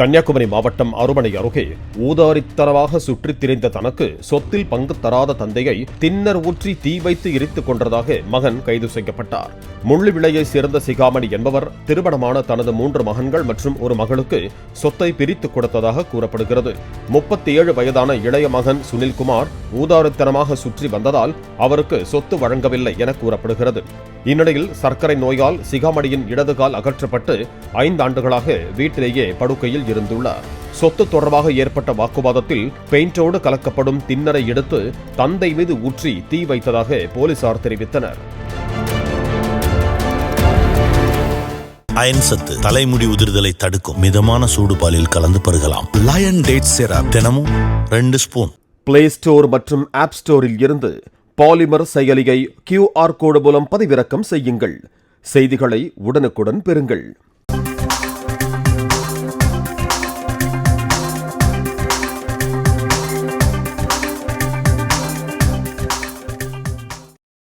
கன்னியாகுமரி மாவட்டம் அருமனை அருகே ஊதாரித்தனமாக சுற்றித் திரிந்த தனக்கு சொத்தில் பங்கு தராத தந்தையை தின்னர் ஊற்றி தீ வைத்து எரித்துக் கொன்றதாக மகன் கைது செய்யப்பட்டார். முள்ளுவிளையை சேர்ந்த சிகாமணி என்பவர் திருமணமான தனது மூன்று மகன்கள் மற்றும் ஒரு மகளுக்கு சொத்தை பிரித்துக் கொடுத்ததாக கூறப்படுகிறது. முப்பத்தி ஏழு வயதான இளைய மகன் சுனில்குமார் ஊதாரித்தனமாக சுற்றி வந்ததால் அவருக்கு சொத்து வழங்கவில்லை என கூறப்படுகிறது. இந்நிலையில் சர்க்கரை நோயால் சிகாமணியின் இடது கால் அகற்றப்பட்டு ஐந்து ஆண்டுகளாக வீட்டிலேயே படுக்கையில் இருந்துள்ளார் சொத்து தொடர்பாக ஏற்பட்ட வாக்குவாதத்தில் பெயிண்டோடு கலக்கப்படும் திண்ணரை எடுத்து தந்தை மீது ஊற்றி தீ வைத்ததாக போலீசார் தெரிவித்தனர். அயன் சத்து தலைமுடி உதிர்தலை தடுக்கும் மிதமான சூடு பாலில் கலந்து பருகலாம். லயன் டேட் சிரப் தினமும் ரெண்டு ஸ்பூன். பிளே ஸ்டோர் மற்றும் ஆப் ஸ்டோரில் இருந்து பாலிமர் செயலியை கியூஆர் கோடு மூலம் பதிவிறக்கம் செய்யுங்கள். செய்திகளை உடனுக்குடன் பெறுங்கள்.